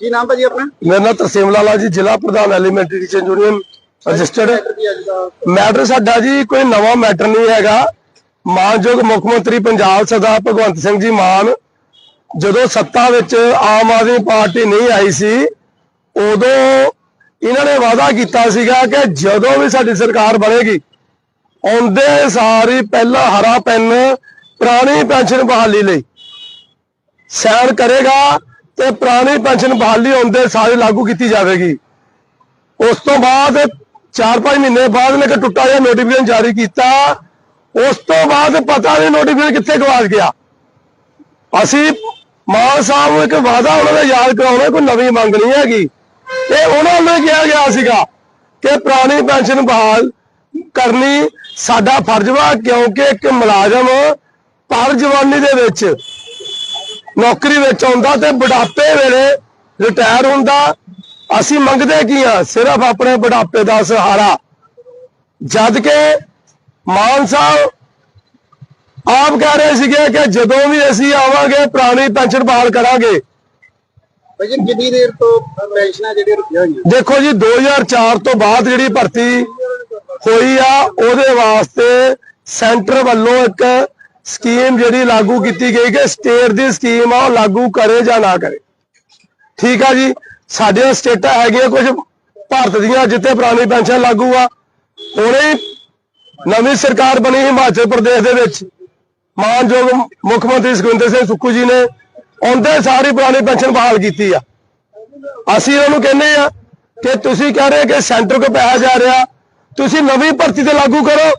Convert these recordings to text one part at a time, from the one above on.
ਕੀ ਨਾਮ ਭਾਜੀ ਆਪਣਾ? ਮੇਰਾ ਨਾਮ ਤਰਸੇਮ ਲਾਲਾ ਜੀ ਜ਼ਿਲ੍ਹਾ ਪ੍ਰਧਾਨ elementary teacher union registered. Matter ਸਾਡਾ ਜੀ ਕੋਈ ਨਵਾਂ ਮੈਟਰ ਨਹੀਂ ਹੈਗਾ। ਮਾਨਯੋਗ ਮੁੱਖ ਮੰਤਰੀ ਪੰਜਾਬ ਸਰਦਾਰ ਭਗਵੰਤ ਸਿੰਘ ਜੀ ਮਾਨ ਜਦੋਂ ਸੱਤਾ ਵਿੱਚ ਆਮ ਆਦਮੀ ਪਾਰਟੀ ਨਹੀਂ ਆਈ ਸੀ ਉਦੋਂ ਇਹਨਾਂ ਨੇ ਵਾਅਦਾ ਕੀਤਾ ਸੀਗਾ ਕਿ ਜਦੋਂ ਵੀ ਸਾਡੀ ਸਰਕਾਰ ਬਣੇਗੀ ਆਉਂਦੇ ਸਾਰੀ ਪਹਿਲਾ ਹਰਾ ਪੈਨ ਪੁਰਾਣੀ ਪੈਨਸ਼ਨ ਬਹਾਲੀ ਲਈ। ਸਾਈਨ ਕਰੇਗਾ ਤੇ ਪੁਰਾਣੀ ਪੈਨਸ਼ਨ ਬਹਾਲੀ ਹੁੰਦੇ ਸਾਰੇ ਲਾਗੂ ਕੀਤੀ ਜਾਵੇਗੀ। ਉਸ ਤੋਂ ਬਾਅਦ 4-5 ਮਹੀਨੇ ਬਾਅਦ ਨੇ ਇੱਕ ਟੁੱਟਾ ਜਿਹਾ ਨੋਟੀਫਿਕੇਸ਼ਨ ਜਾਰੀ ਕੀਤਾ। ਉਸ ਤੋਂ ਬਾਅਦ ਪਤਾ ਨਹੀਂ ਨੋਟੀਫਿਕੇਸ਼ਨ ਕਿੱਥੇ ਗਵਾਚ ਗਿਆ। ਅਸੀਂ ਮਾਨ ਸਾਹਿਬ ਨੂੰ ਇੱਕ ਵਾਅਦਾ ਉਹਨਾਂ ਦਾ ਯਾਦ ਕਰਾਉਣਾ, ਕੋਈ ਨਵੀਂ ਮੰਗ ਨਹੀਂ ਹੈਗੀ। ਇਹ ਉਹਨਾਂ ਨੂੰ ਕਿਹਾ ਗਿਆ ਸੀਗਾ ਕਿ ਪੁਰਾਣੀ ਪੈਨਸ਼ਨ ਬਹਾਲ ਕਰਨੀ ਸਾਡਾ ਫਰਜ਼ ਵਾ ਕਿਉਂਕਿ ਇੱਕ ਮੁਲਾਜ਼ਮ ਪਰ ਜਵਾਨੀ ਦੇ ਵਿੱਚ ਨੌਕਰੀ ਵਿੱਚ ਆਉਂਦਾ ਤੇ ਬੁਢਾਪੇ ਵੇਲੇ ਰਿਟਾਇਰ ਹੁੰਦਾ। ਅਸੀਂ ਮੰਗਦੇ ਕੀ ਆ? ਸਿਰਫ ਆਪਣੇ ਬੁਢਾਪੇ ਦਾ ਸਹਾਰਾ। ਜਦ ਕਿ ਮਾਨ ਸਾਹਿਬ ਆਪ ਕਹਿ ਰਹੇ ਸੀਗੇ ਕਿ ਜਦੋਂ ਵੀ ਅਸੀਂ ਆਵਾਂਗੇ ਪੁਰਾਣੀ ਪੈਨਸ਼ਨ ਬਹਾਲ ਕਰਾਂਗੇ। ਭਾਜੀ ਕਿੰਨੀ ਦੇਰ ਤੋਂ ਪੈਨਸ਼ਨਾਂ ਜਿਹੜੀਆਂ ਰੁਕੀਆਂ ਹੋਈਆਂ? ਦੇਖੋ ਜੀ 2004 ਤੋਂ ਬਾਅਦ ਜਿਹੜੀ ਭਰਤੀ ਹੋਈ ਆ ਉਹਦੇ ਵਾਸਤੇ ਸੈਂਟਰ ਵੱਲੋਂ ਇੱਕ ਸਕੀਮ ਜਿਹੜੀ ਲਾਗੂ ਕੀਤੀ ਗਈ ਕਿ ਸਟੇਟ ਦੀ ਸਕੀਮ ਆ, ਉਹ ਲਾਗੂ ਕਰੇ ਜਾਂ ਨਾ ਕਰੇ। ਠੀਕ ਆ ਜੀ? ਸਾਡੇ ਸਟੇਟਾਂ ਹੈਗੀਆਂ ਕੁਝ ਭਾਰਤ ਦੀਆਂ, ਜਿੱਥੇ ਪੁਰਾਣੀ ਪੈਨਸ਼ਨ ਲਾਗੂ ਆ। ਹੁਣੇ ਨਵੀਂ ਸਰਕਾਰ ਬਣੀ ਹਿਮਾਚਲ ਪ੍ਰਦੇਸ਼ ਦੇ ਵਿੱਚ। ਮਾਨਯੋਗ ਮੁੱਖ ਮੰਤਰੀ ਸੁਖਵਿੰਦਰ ਸਿੰਘ ਸੁੱਖੂ ਜੀ ਨੇ ਆਉਂਦੇ ਸਾਰੀ ਪੁਰਾਣੀ ਪੈਨਸ਼ਨ ਬਹਾਲ ਕੀਤੀ ਆ। ਅਸੀਂ ਉਹਨੂੰ ਕਹਿੰਦੇ ਆ ਕਿ ਤੁਸੀਂ ਕਹਿ ਰਹੇ ਕਿ ਸੈਂਟਰ ਕੋ ਪੈਸਾ ਜਾ ਰਿਹਾ। ਤੁਸੀਂ ਨਵੀਂ ਭਰਤੀ ਤੇ ਲਾਗੂ ਕਰੋ।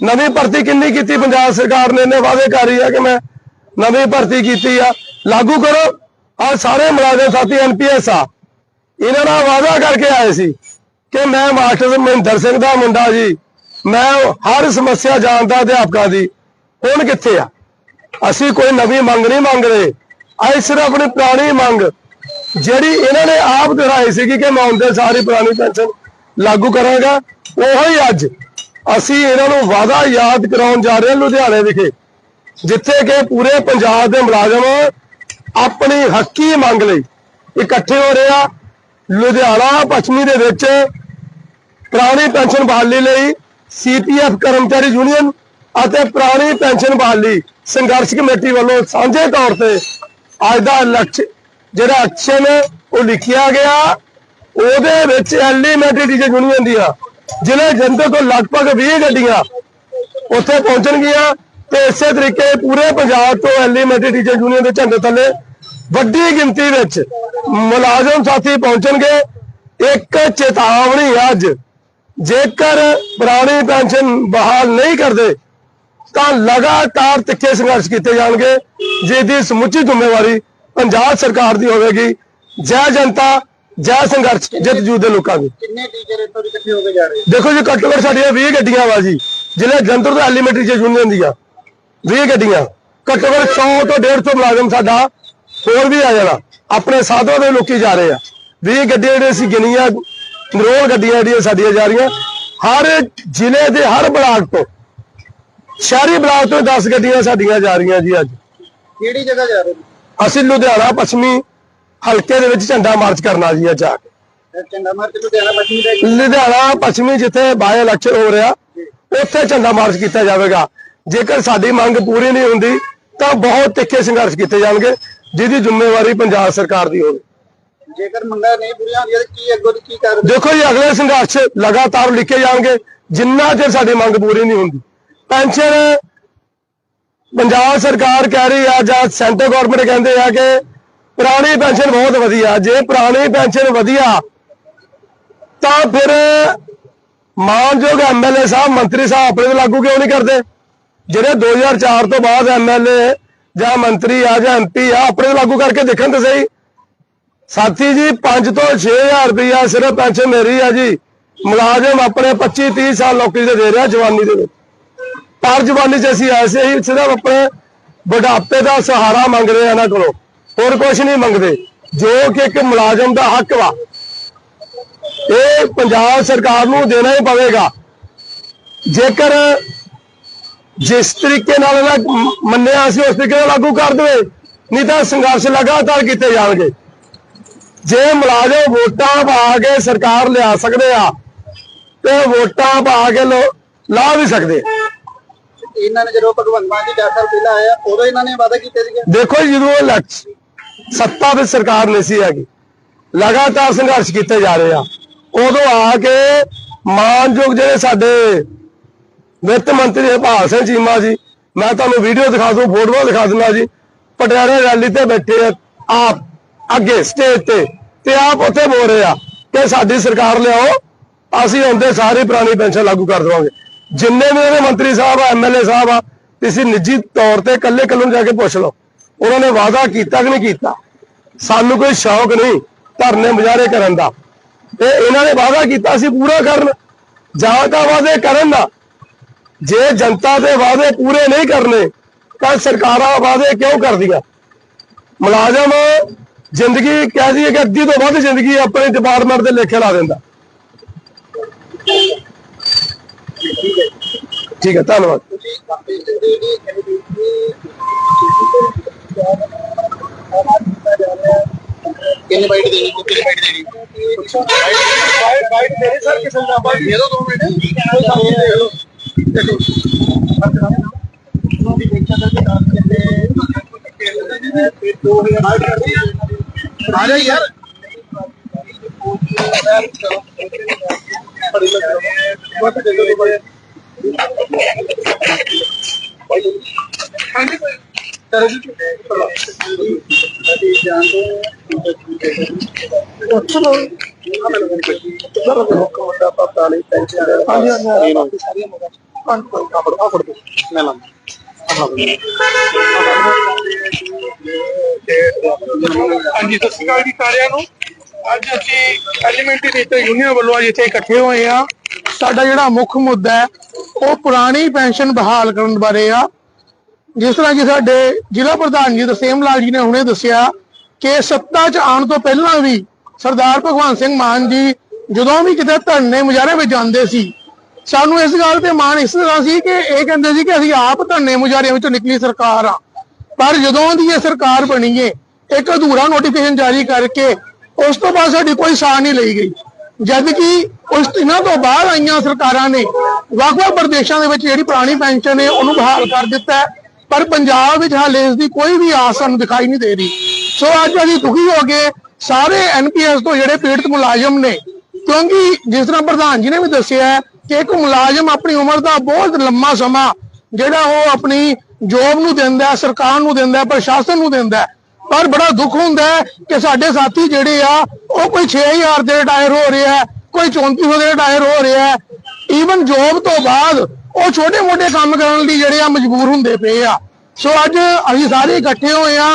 ਨਵੀਂ ਭਰਤੀ ਕਿੰਨੀ ਕੀਤੀ ਪੰਜਾਬ ਸਰਕਾਰ ਨੇ? ਇਹਨੇ ਵਾਅਦੇ ਕਰ ਰਹੀ ਆ ਕਿ ਮੈਂ ਨਵੀਂ ਭਰਤੀ ਕੀਤੀ ਆ। ਲਾਗੂ ਕਰੋ ਆ ਸਾਰੇ ਮੁਲਾਜ਼ਮ ਸਾਥੀ ਐਨਪੀਐਸ ਆ। ਇਹਨਾਂ ਨਾਲ ਵਾਅਦਾ ਕਰਕੇ ਆਏ ਸੀ ਕਿ ਮੈਂ ਮਾਸਟਰ ਮਹਿੰਦਰ ਸਿੰਘ ਦਾ ਮੁੰਡਾ ਜੀ, ਮੈਂ ਹਰ ਸਮੱਸਿਆ ਜਾਣਦਾ ਅਧਿਆਪਕਾਂ ਦੀ, ਹੁਣ ਕਿੱਥੇ ਆ? ਅਸੀਂ ਕੋਈ ਨਵੀਂ ਮੰਗ ਨਹੀਂ ਮੰਗ ਰਹੇ। ਅਸੀਂ ਸਿਰਫ ਆਪਣੀ ਪੁਰਾਣੀ ਮੰਗ, ਜਿਹੜੀ ਇਹਨਾਂ ਨੇ ਆਪ ਦਿਖਾਈ ਸੀਗੀ ਕਿ ਮੈਂ ਆਉਂਦੇ ਸਾਰੀ ਪੁਰਾਣੀ ਪੈਨਸ਼ਨ ਲਾਗੂ ਕਰਾਂਗਾ, ਉਹੀ ਅੱਜ ਅਸੀਂ ਇਹਨਾਂ ਨੂੰ ਵਾਅਦਾ ਯਾਦ ਕਰਾਉਣ ਜਾ ਰਹੇ ਹਾਂ ਲੁਧਿਆਣੇ ਵਿਖੇ, ਜਿੱਥੇ ਕਿ ਪੂਰੇ ਪੰਜਾਬ ਦੇ ਮੁਲਾਜ਼ਮ ਆਪਣੀ ਹੱਕੀ ਮੰਗ ਲਈ ਇਕੱਠੇ ਹੋ ਰਹੇ ਆ। ਲੁਧਿਆਣਾ, ਪੱਛਮੀ ਦੇ ਵਿੱਚ ਪੁਰਾਣੀ ਪੈਨਸ਼ਨ ਬਹਾਲੀ ਲਈ ਸੀਪੀਐਫ ਕਰਮਚਾਰੀ ਯੂਨੀਅਨ ਅਤੇ ਪੁਰਾਣੀ ਪੈਨਸ਼ਨ ਬਹਾਲੀ ਸੰਘਰਸ਼ ਕਮੇਟੀ ਵੱਲੋਂ ਸਾਂਝੇ ਤੌਰ ਤੇ ਅੱਜ ਦਾ ਲਕਸ਼ ਜਿਹੜਾ ਐਕਸ਼ਨ ਉਹ ਲਿਖਿਆ ਗਿਆ, ਉਹਦੇ ਵਿੱਚ ਐਲੀਮੈਂਟਰੀ ਟੀਚਰ ਯੂਨੀਅਨ ਦੀਆਂ ਜ਼ਿਲ੍ਹੇ ਜੰਦਰ ਤੋਂ ਲਗਭਗ 20 ਗੱਡੀਆਂ ਉੱਥੇ ਪਹੁੰਚਣਗੀਆਂ ਤੇ ਇਸੇ ਤਰੀਕੇ ਪੂਰੇ ਪੰਜਾਬ ਤੋਂ ਐਲੀਮੈਂਟਰੀ ਟੀਚਰ ਯੂਨੀਅਨ ਦੇ ਝੰਡੇ ਥੱਲੇ ਵੱਡੀ ਗਿਣਤੀ ਵਿੱਚ ਮੁਲਾਜ਼ਮ ਸਾਥੀ ਪਹੁੰਚਣਗੇ। ਇੱਕ ਚੇਤਾਵਨੀ ਅੱਜ, ਜੇਕਰ ਪੁਰਾਣੀ ਪੈਨਸ਼ਨ ਬਹਾਲ ਨਹੀਂ ਕਰਦੇ, ਤਾਂ ਲਗਾਤਾਰ ਤਿੱਖੇ ਸੰਘਰਸ਼ ਕੀਤੇ ਜਾਣਗੇ, ਜਿਹਦੀ ਸਮੁੱਚੀ ਜ਼ਿੰਮੇਵਾਰੀ ਪੰਜਾਬ ਸਰਕਾਰ ਦੀ ਹੋਵੇਗੀ। ਜੈ ਜਨਤਾ ਜੈ ਸੰਘਰਸ਼ ਜਿੱਤ ਜੂ ਦੇ ਲੋਕਾਂ ਦੀ। ਕਿੰਨੇ ਟੀਚਰ ਇੱਥੋਂ ਦੀ ਇਕੱਠੇ ਹੋ ਕੇ ਜਾ ਰਹੇ? ਦੇਖੋ ਜੀ ਘੱਟੋ ਘੱਟ ਸਾਡੀਆਂ 20 ਗੱਡੀਆਂ ਵਾ ਜੀ। ਜ਼ਿਲ੍ਹੇ ਜੰਤਰ ਤੋਂ ਐਲੀਮੈਂਟਰੀ ਚ ਯੂਨੀਅਨ ਦੀਆਂ। 20 ਗੱਡੀਆਂ। ਘੱਟੋ ਘੱਟ 100 ਤੋਂ 150 ਮੁਲਾਜ਼ਮ ਸਾਡਾ ਹੋਰ ਵੀ ਆ ਜਾਣਾ। ਆਪਣੇ ਸਾਧਵਾਂ ਦੇ ਲੋਕੀ ਜਾ ਰਹੇ ਆ। 20 ਗੱਡੀਆਂ ਜਿਹੜੀਆਂ ਅਸੀਂ ਗਿਣੀਆਂ ਨਰੋਲ ਗੱਡੀਆਂ ਜਿਹੜੀਆਂ ਸਾਡੀਆਂ ਜਾ ਰਹੀਆਂ। ਹਰ ਜ਼ਿਲ੍ਹੇ ਦੇ ਹਰ ਬਲਾਕ ਤੋਂ ਸ਼ਹਿਰੀ ਬਲਾਕ ਤੋਂ 10 ਗੱਡੀਆਂ ਸਾਡੀਆਂ ਜਾ ਰਹੀਆਂ ਜੀ ਅੱਜ। ਕਿਹੜੀ ਜਗ੍ਹਾ ਜਾ ਰਹੇ? ਨੇ ਅਸੀਂ ਲੁਧਿਆਣਾ ਪੱਛਮੀ ਹਲਕੇ ਦੇ ਵਿੱਚ ਝੰਡਾ ਮਾਰਚ ਕਰਨਾ ਜੀ ਅੱਜ ਜਾ ਕੇ। ਲੁਧਿਆਣਾ ਪੱਛਮੀ ਦਾ ਲੁਧਿਆਣਾ ਪੱਛਮੀ ਜਿੱਥੇ ਬਾਈ ਇਲੈਕਸ਼ਨ ਹੋ ਰਿਹਾ ਉੱਥੇ ਝੰਡਾ ਮਾਰਚ ਕੀਤਾ ਜਾਵੇਗਾ। ਜੇਕਰ ਸਾਡੀ ਮੰਗ ਪੂਰੀ ਨਹੀਂ ਹੁੰਦੀ ਤਾਂ ਬਹੁਤ ਤਿੱਖੇ ਸੰਘਰਸ਼ ਕੀਤੇ ਜਾਣਗੇ ਜਿਹਦੀ ਜ਼ਿੰਮੇਵਾਰੀ ਪੰਜਾਬ ਸਰਕਾਰ ਦੀ ਹੋਵੇ। ਜੇਕਰ ਮੰਗਾਂ ਨਹੀਂ ਪੂਰੀਆਂ ਹੁੰਦੀਆਂ ਤਾਂ ਕੀ ਅੱਗੋਂ ਦੀ ਕੀ ਕਰਦੇ ਦੇਖੋ ਜੀ ਅਗਲੇ ਸੰਘਰਸ਼ ਲਗਾਤਾਰ ਲਿਖੇ ਜਾਣਗੇ ਜਿੰਨਾ ਚਿਰ ਸਾਡੀ ਮੰਗ ਪੂਰੀ ਨਹੀਂ ਹੁੰਦੀ। ਪੈਨਸ਼ਨ ਪੰਜਾਬ ਸਰਕਾਰ ਕਹਿ ਰਹੀ ਆ ਜਾਂ ਸੈਂਟਰ ਗਵਰਨਮੈਂਟ ਕਹਿੰਦੇ ਆ ਕਿ ਪੁਰਾਣੀ ਪੈਨਸ਼ਨ ਬਹੁਤ ਵਧੀਆ, ਜੇ ਪੁਰਾਣੀ ਪੈਨਸ਼ਨ ਵਧੀਆ, ਤਾਂ ਫਿਰ ਮਾਨਯੋਗ ਐਮਐਲਏ ਸਾਹਿਬ, ਮੰਤਰੀ ਸਾਹਿਬ ਆਪਣੇ ਤੇ ਲਾਗੂ ਕਿਉਂ ਨਹੀਂ ਕਰਦੇ? ਜਿਹੜੇ 2004 ਤੋਂ ਬਾਅਦ ਐਮਐਲਏ ਜਾਂ ਮੰਤਰੀ ਆ ਜਾਂ ਐਮਪੀ ਆ, ਆਪਣੇ ਲਾਗੂ ਕਰਕੇ ਦੇਖਣ ਤੇ ਸਹੀ। ਸਾਥੀ ਜੀ 5 ਤੋਂ 6000 ਰੁਪਇਆ ਸਿਰਫ ਪੈਨਸ਼ਨ ਮੇਰੀ ਆ ਜੀ। ਮੁਲਾਜ਼ਮ ਆਪਣੇ 25 30 ਸਾਲ ਨੌਕਰੀ ਤੇ ਦੇ ਰਿਹਾ ਜਵਾਨੀ ਦੇ ਵਿੱਚ। ਪਰ ਜਵਾਨੀ ਚ ਅਸੀਂ ਐਸੇ ਹੀ ਸਿਰਫ ਆਪਣੇ ਬੁਢਾਪੇ ਦਾ ਸਹਾਰਾ ਮੰਗ ਰਹੇ ਆ ਇਹਨਾਂ ਕੋਲੋਂ। ਹੋਰ ਕੁਝ ਨਹੀਂ ਮੰਗਦੇ ਜੋ ਕਿ ਇੱਕ ਮੁਲਾਜ਼ਮ ਦਾ ਹੱਕ ਵਾ। ਇਹ ਪੰਜਾਬ ਸਰਕਾਰ ਨੂੰ ਦੇਣਾ ਹੀ ਪਵੇਗਾ। ਜੇਕਰ ਜਿਸ ਤਰੀਕੇ ਨਾਲ ਇਹਨਾਂ ਮੰਨਿਆ ਸੀ ਉਸ ਤਰੀਕੇ ਨਾਲ ਲਾਗੂ ਕਰ ਦੇਵੇ ਨਹੀਂ ਤਾਂ ਸੰਘਰਸ਼ ਲਗਾਤਾਰ ਕੀਤੇ ਜਾਣਗੇ। ਜੇ ਮੁਲਾਜ਼ਮ ਵੋਟਾਂ ਪਾ ਕੇ ਸਰਕਾਰ ਲਿਆ ਸਕਦੇ ਆ ਤੇ ਵੋਟਾਂ ਪਾ ਕੇ ਲੋ- ਲਾ ਵੀ ਸਕਦੇ। ਇਹਨਾਂ ਨੇ ਜਦੋਂ ਭਗਵੰਤ ਮਾਨ ਜੀ 4 ਸਾਲ ਪਹਿਲਾਂ ਆਇਆ ਉਦੋਂ ਇਹਨਾਂ ਨੇ ਵਾਅਦਾ ਕੀਤੇ ਸੀਗੇ? ਦੇਖੋ ਜਦੋਂ ਇਲੈਕਸ਼ ਸੱਤਾ ਵਿੱਚ ਸਰਕਾਰ ਨਹੀਂ ਸੀ ਹੈਗੀ। ਲਗਾਤਾਰ ਸੰਘਰਸ਼ ਕੀਤੇ ਜਾ ਰਹੇ ਆ। ਉਦੋਂ ਆ ਕੇ ਮਾਨਯੋਗ ਜਿਹੜੇ ਸਾਡੇ ਵਿੱਤ ਮੰਤਰੀ ਹਰਪਾਲ ਸਿੰਘ ਚੀਮਾ ਜੀ, ਮੈਂ ਤੁਹਾਨੂੰ ਵੀਡੀਓ ਦਿਖਾ ਦੂੰ, ਫੋਟੋਆਂ ਦਿਖਾ ਦਿੰਦਾ ਜੀ। ਪਟਿਆਲੇ ਰੈਲੀ ਤੇ ਬੈਠੇ ਆ ਆਪ, ਅੱਗੇ ਸਟੇਜ ਤੇ ਤੇ ਆਪ ਉੱਥੇ ਬੋਲ ਰਹੇ ਆ ਕਿ ਸਾਡੀ ਸਰਕਾਰ ਲਿਆਓ, ਅਸੀਂ ਹੁੰਦੇ ਸਾਰੀ ਪੁਰਾਣੀ ਪੈਨਸ਼ਨ ਲਾਗੂ ਕਰ ਦੇਵਾਂਗੇ। ਜਿੰਨੇ ਵੀ ਉਹਦੇ ਮੰਤਰੀ ਸਾਹਿਬ ਆ ਐਮਐਲਏ ਸਾਹਿਬ ਆ, ਤੁਸੀਂ ਨਿੱਜੀ ਤੌਰ ਤੇ ਇਕੱਲੇ ਇਕੱਲੇ ਨੂੰ ਜਾ ਕੇ ਪੁੱਛ ਲਓ। ਉਹਨਾਂ ਨੇ ਵਾਅਦਾ ਕੀਤਾ ਕਿ ਨਹੀਂ ਕੀਤਾ? ਸਾਨੂੰ ਕੋਈ ਸ਼ੌਕ ਨਹੀਂ ਧਰਨੇ ਮੁਜ਼ਾਹਰੇ ਕਰਨ ਦਾ। ਤੇ ਇਹਨਾਂ ਨੇ ਵਾਅਦਾ ਕੀਤਾ ਸੀ ਪੂਰਾ ਕਰਨ। ਜਾਂ ਤਾਂ ਵਾਅਦੇ ਕਰਨ ਦਾ। ਜੇ ਜਨਤਾ ਦੇ ਵਾਅਦੇ ਪੂਰੇ ਨਹੀਂ ਕਰਨੇ, ਤਾਂ ਸਰਕਾਰਾਂ ਵਾਅਦੇ ਕਿਉਂ ਕਰਦੀਆਂ? ਮੁਲਾਜ਼ਮ ਜ਼ਿੰਦਗੀ ਕਹਿ ਦਈਏ ਕਿ ਅੱਧੀ ਤੋਂ ਵੱਧ ਜ਼ਿੰਦਗੀ ਆਪਣੇ ਡਿਪਾਰਟਮੈਂਟ ਦੇ ਲੇਖੇ ਲਾ ਦਿੰਦਾ। ਠੀਕ ਹੈ, ਧੰਨਵਾਦ। ਤੁਸੀਂ ਪੈਨਸ਼ਨ ਦੇ ਦੀ ਕਿੰਨੇ ਬਾਈਟ ਦੇਣੀ ਕਿੰਨੇ ਬਾਈਟ ਦੇਣੀ ਬਾਈਟ ਬਾਈਟ ਦੇਣੀ ਸਰ ਕਿਸੇ ਦਾ ਬਾਈਟ ਦੇ ਦੋ 2 ਮਿੰਟ ਕੋਈ ਕੰਮ ਨਹੀਂ ਦੇ ਲੋ ਦੇਖੋ ਆ ਜਾ ਯਾਰ ਬੜੀ ਲੱਗ ਬਹੁਤ ਦੇ ਦੋ ਬੜੇ ਹਾਂਜੀ ਚਲੋ ਜੀ ਜਾਨ ਦੋ ਚਲੋ ਸਰ ਲੋਕ ਵੱਡਾ ਪਤਾ ਨਹੀਂ ਟੈਨਸ਼ਨ ਦੇ ਹਾਂਜੀ ਸਤਿ ਸ਼੍ਰੀ ਅਕਾਲ ਜੀ ਸਾਰਿਆਂ ਨੂੰ। ਅੱਜ ਅਸੀਂ ਐਲੀਮੈਂਟਰੀ ਟੀਚਰ ਯੂਨੀਅਨ ਵੱਲੋਂ ਅੱਜ ਇੱਥੇ ਇਕੱਠੇ ਹੋਏ ਆ ਸਾਡਾ ਜਿਹੜਾ ਮੁੱਖ ਮੁੱਦਾ ਹੈ, ਉਹ ਪੁਰਾਣੀ ਪੈਨਸ਼ਨ ਬਹਾਲ ਕਰਨ ਬਾਰੇ ਆ। ਜਿਸ ਤਰ੍ਹਾਂ ਕਿ ਸਾਡੇ ਜ਼ਿਲ੍ਹਾ ਪ੍ਰਧਾਨ ਜੀ ਦਸੇਮ ਲਾਲ ਜੀ ਨੇ ਹੁਣੇ ਦੱਸਿਆ ਕਿ ਸੱਤਾ 'ਚ ਆਉਣ ਤੋਂ ਪਹਿਲਾਂ ਵੀ ਸਰਦਾਰ ਭਗਵੰਤ ਸਿੰਘ ਮਾਨ ਜੀ ਜਦੋਂ ਵੀ ਕਿਤੇ ਧਰਨੇ ਮੁਜ਼ਾਹਰੇ ਵਿੱਚ ਜਾਂਦੇ ਸੀ, ਸਾਨੂੰ ਇਸ ਗੱਲ ਤੇ ਮਾਣ ਇਸ ਤਰ੍ਹਾਂ ਸੀ ਕਿ ਇਹ ਕਹਿੰਦੇ ਸੀ ਕਿ ਅਸੀਂ ਆਪ ਧਰਨੇ ਮੁਜ਼ਾਹਰਿਆਂ ਵਿੱਚੋਂ ਨਿਕਲੀ ਸਰਕਾਰ ਆ। ਪਰ ਜਦੋਂ ਦੀ ਇਹ ਸਰਕਾਰ ਬਣੀ ਏ, ਇੱਕ ਅਧੂਰਾ ਨੋਟੀਫਿਕੇਸ਼ਨ ਜਾਰੀ ਕਰਕੇ ਉਸ ਤੋਂ ਬਾਅਦ ਸਾਡੀ ਕੋਈ ਸਾਹ ਨਹੀਂ ਲਈ ਗਈ। ਜਦ ਕਿ ਉਸ ਇਹਨਾਂ ਤੋਂ ਬਾਅਦ ਆਈਆਂ ਸਰਕਾਰਾਂ ਨੇ ਵੱਖ-ਵੱਖ ਪ੍ਰਦੇਸ਼ਾਂ ਦੇ ਵਿੱਚ ਜਿਹੜੀ ਪੁਰਾਣੀ ਪੈਨਸ਼ਨ ਹੈ ਉਹਨੂੰ ਬਹਾਲ ਕਰ ਦਿੱਤਾ। ਪਰ ਪੰਜਾਬ ਵਿੱਚ ਹਾਲੇ ਇਸ ਦੀ ਕੋਈ ਵੀ ਆਸ ਸਾਨੂੰ ਦਿਖਾਈ ਨਹੀਂ ਦੇ ਰਹੀ। ਸੋ ਅੱਜ ਅਸੀਂ ਦੁਖੀ ਹੋ ਗਏ ਸਾਰੇ ਐਨਪੀਐਸ ਤੋਂ ਜਿਹੜੇ ਪੀੜਤ ਮੁਲਾਜ਼ਮ ਨੇ, ਕਿਉਂਕਿ ਜਿਸ ਤਰ੍ਹਾਂ ਪ੍ਰਧਾਨ ਜੀ ਨੇ ਵੀ ਦੱਸਿਆ ਕਿ ਇੱਕ ਮੁਲਾਜ਼ਮ ਆਪਣੀ ਉਮਰ ਦਾ ਬਹੁਤ ਲੰਮਾ ਸਮਾਂ ਜਿਹੜਾ ਉਹ ਆਪਣੀ ਜੋਬ ਨੂੰ ਦਿੰਦਾ ਸਰਕਾਰ ਨੂੰ ਦਿੰਦਾ ਪ੍ਰਸ਼ਾਸਨ ਨੂੰ ਦਿੰਦਾ ਪਰ ਬੜਾ ਦੁੱਖ ਹੁੰਦਾ ਕਿ ਸਾਡੇ ਸਾਥੀ ਜਿਹੜੇ ਆ, ਉਹ ਕੋਈ 6000 ਦੇ ਰਿਟਾਇਰ ਹੋ ਰਿਹਾ ਹੈ, ਕੋਈ 3400 ਦੇ ਰਿਟਾਇਰ ਹੋ ਰਿਹਾ ਈਵਨ ਜੋਬ ਤੋਂ ਬਾਅਦ ਉਹ ਛੋਟੇ ਮੋਟੇ ਕੰਮ ਕਰਨ ਲਈ ਜਿਹੜੇ ਆ ਮਜਬੂਰ ਹੁੰਦੇ ਪਏ ਆ। ਸੋ ਅੱਜ ਅਸੀਂ ਸਾਰੇ ਇਕੱਠੇ ਹੋਏ ਆ।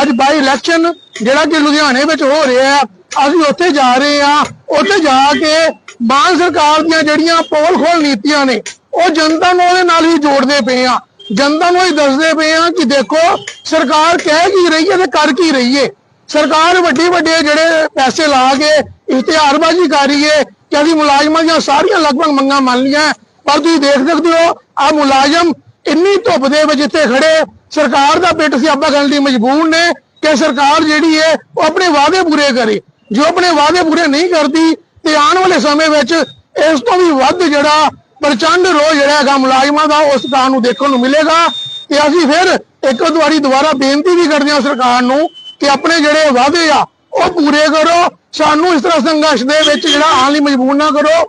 ਅੱਜ ਬਾਈ ਇਲੈਕਸ਼ਨ ਜਿਹੜਾ ਕਿ ਲੁਧਿਆਣੇ ਵਿੱਚ ਹੋ ਰਿਹਾ ਹੈ ਅਸੀਂ ਉੱਥੇ ਜਾ ਰਹੇ ਆ। ਉੱਥੇ ਜਾ ਕੇ ਮਾਨ ਸਰਕਾਰ ਦੀਆਂ ਜਿਹੜੀਆਂ ਪੋਲ ਖੋਲ ਨੀਤੀਆਂ ਨੇ, ਉਹ ਜਨਤਾ ਨੂੰ ਉਹਦੇ ਨਾਲ ਵੀ ਜੋੜਦੇ ਪਏ ਆ। ਜਨਤਾ ਨੂੰ ਹੀ ਦੱਸਦੇ ਪਏ ਆ ਕਿ ਦੇਖੋ, ਸਰਕਾਰ ਕਹਿ ਕੀ ਰਹੀ ਹੈ ਤੇ ਕਰ ਕੀ ਰਹੀ ਹੈ। ਸਰਕਾਰ ਵੱਡੇ ਵੱਡੇ ਜਿਹੜੇ ਪੈਸੇ ਲਾ ਕੇ ਇਸ਼ਤਿਹਾਰਬਾਜ਼ੀ ਕਰ ਰਹੀ ਹੈ ਕਿ ਅਸੀਂ ਮੁਲਾਜ਼ਮਾਂ ਦੀਆਂ ਸਾਰੀਆਂ ਲਗਭਗ ਮੰਗਾਂ ਮੰਨ ਲਈਆਂ। ਪਰ ਤੁਸੀਂ ਦੇਖ ਸਕਦੇ ਹੋ ਆ ਮੁਲਾਜ਼ਮ ਇੰਨੀ ਧੁੱਪ ਦੇ ਵਿੱਚ ਇੱਥੇ ਖੜੇ। ਸਰਕਾਰ ਦਾ ਪਿੱਟ ਸਿਆਪਾ ਕਰਨ ਲਈ ਮਜਬੂਰ ਨੇ ਕਿ ਸਰਕਾਰ ਜਿਹੜੀ ਹੈ, ਉਹ ਆਪਣੇ ਵਾਅਦੇ ਪੂਰੇ ਕਰੇ। ਜੋ ਆਪਣੇ ਵਾਅਦੇ ਪੂਰੇ ਨਹੀਂ ਕਰਦੀ, ਤੇ ਆਉਣ ਵਾਲੇ ਸਮੇਂ ਵਿੱਚ ਇਸ ਤੋਂ ਵੀ ਵੱਧ ਜਿਹੜਾ ਪ੍ਰਚੰਡ ਰੋਹ ਜਿਹੜਾ ਹੈਗਾ ਮੁਲਾਜ਼ਮਾਂ ਦਾ, ਉਸ ਕਾਂ ਨੂੰ ਦੇਖਣ ਨੂੰ ਮਿਲੇਗਾ। ਤੇ ਅਸੀਂ ਫਿਰ ਇੱਕ ਵਾਰੀ ਦੁਬਾਰਾ ਬੇਨਤੀ ਵੀ ਕਰਦੇ ਹਾਂ ਸਰਕਾਰ ਨੂੰ ਕਿ ਆਪਣੇ ਜਿਹੜੇ ਵਾਅਦੇ ਆ, ਉਹ ਪੂਰੇ ਕਰੋ। ਸਾਨੂੰ ਇਸ ਤਰ੍ਹਾਂ ਸੰਘਰਸ਼ ਦੇ ਵਿੱਚ ਜਿਹੜਾ ਆਉਣ ਲਈ ਮਜਬੂਰ ਨਾ ਕਰੋ।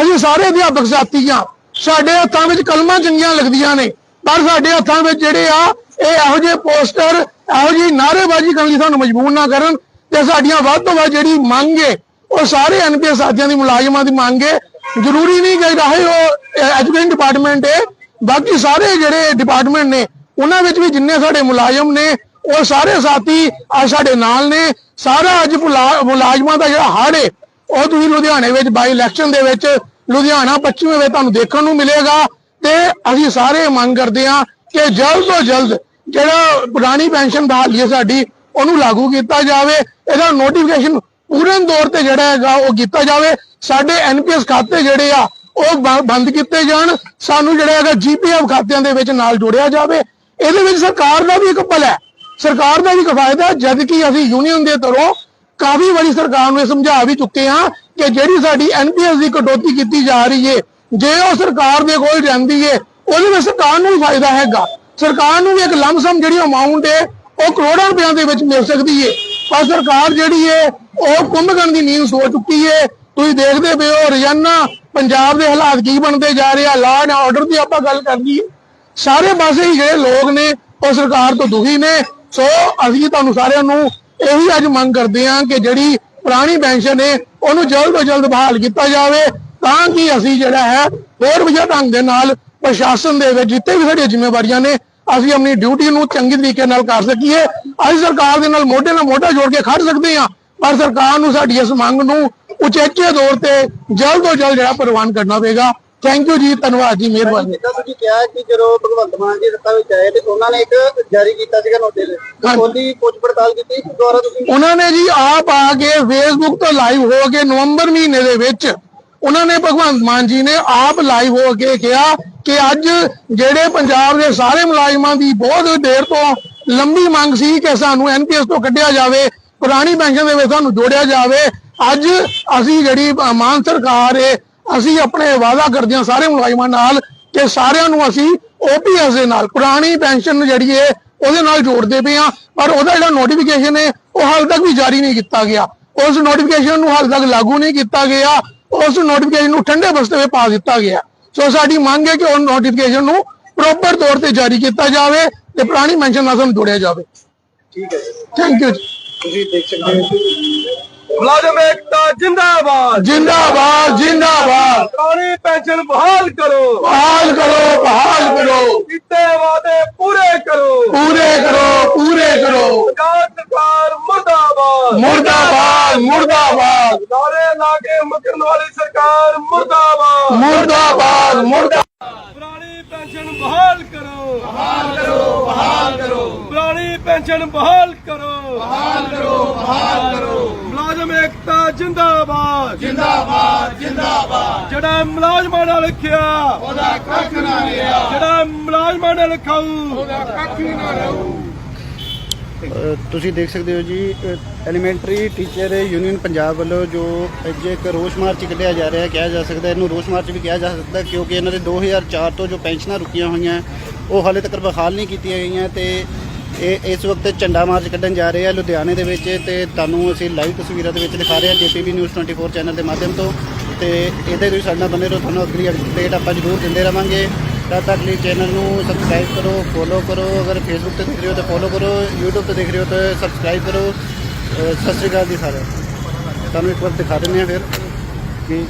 ਅਸੀਂ ਸਾਰੇ ਅਧਿਆਪਕ ਸਾਥੀ ਆ ਸਾਡੇ ਹੱਥਾਂ ਵਿੱਚ ਕਲਮਾਂ ਚੰਗੀਆਂ ਲੱਗਦੀਆਂ ਨੇ, ਪਰ ਸਾਡੇ ਹੱਥਾਂ ਵਿੱਚ ਜਿਹੜੇ ਆ, ਇਹ ਇਹੋ ਜਿਹੇ ਪੋਸਟਰ, ਇਹੋ ਜਿਹੀ ਨਾਅਰੇਬਾਜ਼ੀ ਕਰਨ ਲਈ ਸਾਨੂੰ ਮਜਬੂਰ ਨਾ ਕਰਨ ਤੇ ਸਾਡੀਆਂ ਵੱਧ ਤੋਂ ਵੱਧ ਜਿਹੜੀ ਮੰਗ ਹੈ ਉਹ ਸਾਰੇ ਐਨਪੀਐਸ ਸਾਥੀਆਂ ਦੀ, ਮੁਲਾਜ਼ਮਾਂ ਦੀ ਮੰਗ ਹੈ ਜ਼ਰੂਰੀ ਨਹੀਂ ਕਿ ਰਾਹੇ ਉਹ ਐਜੂਕੇਸ਼ਨ ਡਿਪਾਰਟਮੈਂਟ ਹੈ ਬਾਕੀ ਸਾਰੇ ਜਿਹੜੇ ਡਿਪਾਰਟਮੈਂਟ ਨੇ, ਉਹਨਾਂ ਵਿੱਚ ਵੀ ਜਿੰਨੇ ਸਾਡੇ ਮੁਲਾਜ਼ਮ ਨੇ, ਉਹ ਸਾਰੇ ਸਾਥੀ ਅੱਜ ਸਾਡੇ ਨਾਲ ਨੇ। ਸਾਰਾ ਅੱਜ ਮੁਲਾ- ਮੁਲਾਜ਼ਮਾਂ ਦਾ ਜਿਹੜਾ ਹੜ ਹੈ ਉਹ ਤੁਸੀਂ ਲੁਧਿਆਣੇ ਵਿੱਚ ਬਾਈ ਇਲੈਕਸ਼ਨ ਦੇ ਵਿੱਚ ਲੁਧਿਆਣਾ ਪੱਛਮੀ ਵਿੱਚ ਤੁਹਾਨੂੰ ਦੇਖਣ ਨੂੰ ਮਿਲੇਗਾ ਤੇ ਅਸੀਂ ਸਾਰੇ ਮੰਗ ਕਰਦੇ ਹਾਂ ਕਿ ਜਲਦ ਤੋਂ ਜਲਦ ਜਿਹੜਾ ਪੁਰਾਣੀ ਪੈਨਸ਼ਨ ਬਹਾਲੀ ਹੈ ਸਾਡੀ ਉਹਨੂੰ ਲਾਗੂ ਕੀਤਾ ਜਾਵੇ। ਇਹਦਾ ਨੋਟੀਫਿਕੇਸ਼ਨ ਪੂਰਨ ਤੌਰ ਤੇ ਜਿਹੜਾ ਹੈਗਾ ਉਹ ਕੀਤਾ ਜਾਵੇ। ਸਾਡੇ ਐਨਪੀਐਸ ਖਾਤੇ ਜਿਹੜੇ ਆ ਉਹ ਬ- ਬੰਦ ਕੀਤੇ ਜਾਣ। ਸਾਨੂੰ ਜਿਹੜਾ ਹੈਗਾ ਜੀਪੀਐਫ ਖਾਤਿਆਂ ਦੇ ਵਿੱਚ ਨਾਲ ਜੋੜਿਆ ਜਾਵੇ। ਇਹਦੇ ਵਿੱਚ ਸਰਕਾਰ ਦਾ ਵੀ ਇੱਕ ਭਲਾ ਹੈ। ਸਰਕਾਰ ਦਾ ਵੀ ਇੱਕ ਫਾਇਦਾ ਹੈ, ਜਦ ਕਿ ਅਸੀਂ ਯੂਨੀਅਨ ਦੇ ਤਰੋਂ ਕਾਫੀ ਵਾਰੀ ਸਰਕਾਰ ਨੂੰ ਸਮਝਾ ਵੀ ਚੁੱਕੇ ਹਾਂ ਕਿ ਜਿਹੜੀ ਸਾਡੀ ਐਨਪੀਐਸ ਦੀ ਕਟੌਤੀ ਕੀਤੀ ਜਾ ਰਹੀ ਏ, ਜੇ ਉਹ ਸਰਕਾਰ ਦੇ ਕੋਲ ਜਾਂਦੀ ਏ, ਉਹਦੇ ਵਿੱਚ ਸਰਕਾਰ ਨੂੰ ਵੀ ਫਾਇਦਾ ਹੈਗਾ। ਸਰਕਾਰ ਨੂੰ ਵੀ ਇੱਕ ਲੰਮਸਮ ਜਿਹੜੀ ਅਮਾਉਂਟ ਏ, ਉਹ ਕਰੋੜਾਂ ਰੁਪਈਆਂ ਦੇ ਵਿੱਚ ਮਿਲ ਸਕਦੀ ਏ। ਪਰ ਸਰਕਾਰ ਜਿਹੜੀ ਏ, ਉਹ ਕੁੰਭਕਰਨ ਦੀ ਨੀਂਦ ਸੋ ਚੁੱਕੀ ਏ। ਤੁਸੀਂ ਦੇਖਦੇ ਪਏ ਹੋ, ਰੋਜ਼ਾਨਾ ਪੰਜਾਬ ਦੇ ਹਾਲਾਤ ਕੀ ਬਣਦੇ ਜਾ ਰਹੇ ਆ ਲਾਅ ਐਂਡ ਆਰਡਰ ਦੀ ਆਪਾਂ ਗੱਲ ਕਰ ਲਈਏ। ਸਾਰੇ ਪਾਸੇ ਹੀ ਜਿਹੜੇ ਲੋਕ ਨੇ, ਉਹ ਸਰਕਾਰ ਤੋਂ ਦੁਖੀ ਨੇ। ਸੋ ਅਸੀਂ ਤੁਹਾਨੂੰ ਸਾਰਿਆਂ ਨੂੰ ਇਹ ਵੀ ਅੱਜ ਮੰਗ ਕਰਦੇ ਹਾਂ ਕਿ ਜਿਹੜੀ ਪੁਰਾਣੀ ਪੈਨਸ਼ਨ ਹੈ ਉਹਨੂੰ ਜਲਦ ਤੋਂ ਜਲਦ ਬਹਾਲ ਕੀਤਾ ਜਾਵੇ, ਤਾਂ ਕਿ ਅਸੀਂ ਜਿਹੜਾ ਹੈ, ਹੋਰ ਵਧੀਆ ਢੰਗ ਦੇ ਨਾਲ ਪ੍ਰਸ਼ਾਸਨ ਦੇ ਵਿੱਚ ਜਿੱਤੇ ਵੀ ਸਾਡੀਆਂ ਜ਼ਿੰਮੇਵਾਰੀਆਂ ਨੇ, ਅਸੀਂ ਆਪਣੀ ਡਿਊਟੀ ਨੂੰ ਚੰਗੇ ਤਰੀਕੇ ਨਾਲ ਕਰ ਸਕੀਏ। ਅਸੀਂ ਸਰਕਾਰ ਦੇ ਨਾਲ ਮੋਢੇ ਨਾਲ ਮੋਢਾ ਜੋੜ ਕੇ ਖੜ ਸਕਦੇ ਹਾਂ, ਪਰ ਸਰਕਾਰ ਨੂੰ ਸਾਡੀ ਇਸ ਮੰਗ ਨੂੰ ਉਚੇਚੇ ਤੌਰ ਤੇ ਜਲਦ ਤੋਂ ਜਲਦ ਜਿਹੜਾ ਪ੍ਰਵਾਨ ਕਰਨਾ ਪਵੇਗਾ ਥੈਂਕ ਯੂ ਜੀ ਧੰਨਵਾਦ ਜੀ ਮਿਹਰਬਾਨੀ। ਜਿੱਦਾਂ ਤੁਸੀਂ ਕਿਹਾ ਕਿ ਜਦੋਂ ਭਗਵੰਤ ਮਾਨ ਜੀ ਸੱਤਾ ਵਿੱਚ ਆਏ ਤੇ ਉਹਨਾਂ ਨੇ ਇੱਕ ਜਾਰੀ ਕੀਤਾ ਸੀਗਾ ਨੋਟਿਸ। ਉਹਦੀ ਪੁੱਛ ਪੜਤਾਲ ਕੀਤੀ ਦੁਆਰਾ ਤੁਸੀਂ? ਉਹਨਾਂ ਨੇ ਜੀ ਆਪ ਆ ਕੇ ਫੇਸਬੁੱਕ ਤੋਂ ਲਾਈਵ ਹੋ ਕੇ ਨਵੰਬਰ ਮਹੀਨੇ ਦੇ ਵਿੱਚ ਉਹਨਾਂ ਨੇ ਭਗਵੰਤ ਮਾਨ ਜੀ ਨੇ ਆਪ ਲਾਈਵ ਹੋ ਕੇ ਕਿਹਾ ਕਿ ਅੱਜ ਜਿਹੜੇ ਪੰਜਾਬ ਦੇ ਸਾਰੇ ਮੁਲਾਜ਼ਮਾਂ ਦੀ ਬਹੁਤ ਦੇਰ ਤੋਂ ਲੰਬੀ ਮੰਗ ਸੀ ਕਿ ਸਾਨੂੰ ਐਨਪੀਐਸ ਤੋਂ ਕੱਢਿਆ ਜਾਵੇ ਪੁਰਾਣੀ ਪੈਨਸ਼ਨ ਦੇ ਵਿੱਚ ਸਾਨੂੰ ਜੋੜਿਆ ਜਾਵੇ। ਅੱਜ ਅਸੀਂ ਜਿਹੜੀ ਮਾਨ ਸਰਕਾਰ ਏ ਅਸੀਂ ਆਪਣੇ ਵਾਅਦਾ ਕਰਦੇ ਹਾਂ ਸਾਰੇ ਮੁਲਾਜ਼ਮਾਂ ਨਾਲ ਕਿ ਸਾਰਿਆਂ ਨੂੰ ਅਸੀਂ ਓਪੀਐਸ ਦੇ ਨਾਲ ਪੁਰਾਣੀ ਪੈਨਸ਼ਨ ਜਿਹੜੀ ਏ ਉਹਦੇ ਨਾਲ ਜੋੜਦੇ ਪਏ ਆ ਪਰ ਉਹਦਾ ਜਿਹੜਾ ਨੋਟੀਫਿਕੇਸ਼ਨ ਹੈ ਉਹ ਹਾਲ ਤੱਕ ਵੀ ਜਾਰੀ ਨਹੀਂ ਕੀਤਾ ਗਿਆ। ਉਸ ਨੋਟੀਫਿਕੇਸ਼ਨ ਨੂੰ ਹਾਲ ਤੱਕ ਲਾਗੂ ਨਹੀਂ ਕੀਤਾ ਗਿਆ ਉਸ ਨੋਟੀਫਿਕੇਸ਼ਨ ਨੂੰ ਠੰਡੇ ਬਸਤੇ ਵਿੱਚ ਪਾ ਦਿੱਤਾ ਗਿਆ। ਸੋ ਸਾਡੀ ਮੰਗ ਹੈ ਕਿ ਉਹ ਨੋਟੀਫਿਕੇਸ਼ਨ ਨੂੰ ਪ੍ਰੋਪਰ ਤੌਰ ਤੇ ਜਾਰੀ ਕੀਤਾ ਜਾਵੇ ਤੇ ਪੁਰਾਣੀ ਪੈਨਸ਼ਨ ਨਾਲ ਸਾਨੂੰ ਜੋੜਿਆ ਜਾਵੇ। ਠੀਕ ਹੈ ਜੀ। ਥੈਂਕ ਯੂ ਜੀ। ਤੁਸੀਂ ਦੇਖ ਸਕਦੇ ਹੋ। ਮੁਲਾਜ਼ਮ ਏਕਤਾ ਜਿੰਦਾਬਾਦ। ਜਿੰਦਾਬਾਦ ਜਿੰਦਾਬਾਦ। ਪੁਰਾਣੀ ਪੈਨਸ਼ਨ ਬਹਾਲ ਕਰੋ। ਬਹਾਲ ਕਰੋ ਬਹਾਲ ਕਰੋ। ਕੀਤੇ ਵਾਅਦੇ ਪੂਰੇ ਕਰੋ। ਪੂਰੇ ਕਰੋ ਪੂਰੇ ਕਰੋ। ਪੰਜਾਬ ਸਰਕਾਰ ਮੁਰਦਾਬਾਦ। ਮੁਰਦਾਬਾਦ ਮੁਰਦਾਬਾਦ। ਨਾਰੇ ਲਾ ਕੇ ਮੁਕਰਨ ਵਾਲੀ ਸਰਕਾਰ ਮੁਰਦਾਬਾਦ। ਮੁਰਦਾਬਾਦ ਮੁਰਦਾ ਪੁਰਾਣੀ ਪੈਨਸ਼ਨ ਬਹਾਲ ਕਰੋ। ਬਹਾਲ ਕਰੋ ਬਹਾਲ ਕਰੋ। ਪੁਰਾਣੀ ਪੈਨਸ਼ਨ ਬਹਾਲ ਕਰੋ। ਬਹਾਲ ਕਰੋ ਬਹਾਲ ਜਿੰਦਾਬਾਦ। ਜਿੰਦਾਬਾਦ ਜਿੰਦਾਬਾਦ। ਜਿਹੜਾ ਮੁਲਾਜ਼ਮਾਂ ਨਾਲ ਲਿਖਿਆ ਉਹਦਾ ਕੱਖ ਨਾ ਰਿਹਾ ਜਿਹੜਾ ਮੁਲਾਜ਼ਮਾਂ ਨਾਲ ਲਿਖਾਊ। ਉਹਦਾ ਕੱਖ ਹੀ ਨਾ ਰਹੂ ਤੁਸੀਂ ਦੇਖ ਸਕਦੇ ਹੋ ਜੀ ਐਲੀਮੈਂਟਰੀ ਟੀਚਰ ਯੂਨੀਅਨ ਪੰਜਾਬ ਵੱਲੋਂ ਜੋ ਅੱਜ ਇੱਕ ਰੋਸ ਮਾਰਚ ਕੱਢਿਆ ਜਾ ਰਿਹਾ ਹੈ ਕਿਹਾ ਜਾ ਸਕਦਾ ਇਹਨੂੰ ਰੋਸ ਮਾਰਚ ਵੀ ਕਿਹਾ ਜਾ ਸਕਦਾ ਕਿਉਂਕਿ ਇਹਨਾਂ ਦੇ 2004 ਤੋਂ ਜੋ ਪੈਨਸ਼ਨਾਂ ਰੁਕੀਆਂ ਹੋਈਆਂ ਉਹ ਹਾਲੇ ਤੱਕ ਬਹਾਲ ਨਹੀਂ ਕੀਤੀਆਂ ਗਈਆਂ ਤੇ ਇਹ ਇਸ ਵਕਤ ਝੰਡਾ ਮਾਰਚ ਕੱਢਣ ਜਾ ਰਹੇ ਆ ਲੁਧਿਆਣੇ ਦੇ ਵਿੱਚ ਤੇ ਤੁਹਾਨੂੰ ਅਸੀਂ ਲਾਈਵ ਤਸਵੀਰਾਂ ਦੇ ਵਿੱਚ ਦਿਖਾ ਰਹੇ ਹਾਂ ਜੇਪੀਬੀ ਨਿਊਜ਼ 24 ਚੈਨਲ ਦੇ ਮਾਧਿਅਮ ਤੋਂ ਤੇ ਇਹਦੇ ਲਈ ਸਾਡੇ ਨਾਲ ਬਣੇ ਰਹੋ, ਤੁਹਾਨੂੰ ਅਗਲੀ ਅਪਡੇਟ ਆਪਾਂ ਜ਼ਰੂਰ ਦਿੰਦੇ ਰਵਾਂਗੇ। ਤਦ ਤੱਕ ਲਈ ਚੈਨਲ ਨੂੰ ਸਬਸਕ੍ਰਾਈਬ ਕਰੋ ਫੋਲੋ ਕਰੋ, ਅਗਰ ਫੇਸਬੁੱਕ ਤੇ ਦੇਖ ਰਹੇ ਹੋ ਤਾਂ ਫੋਲੋ ਕਰੋ, YouTube ਤੇ ਦੇਖ ਰਹੇ ਹੋ ਤਾਂ ਸਬਸਕ੍ਰਾਈਬ ਕਰੋ। ਸਤਿ ਸ਼੍ਰੀ ਅਕਾਲ ਜੀ ਸਾਰਿਆਂ ਤੁਹਾਨੂੰ ਇੱਕ ਵਾਰ ਦਿਖਾ ਦਿੰਦੇ ਹਾਂ ਫਿਰ। ਕਿ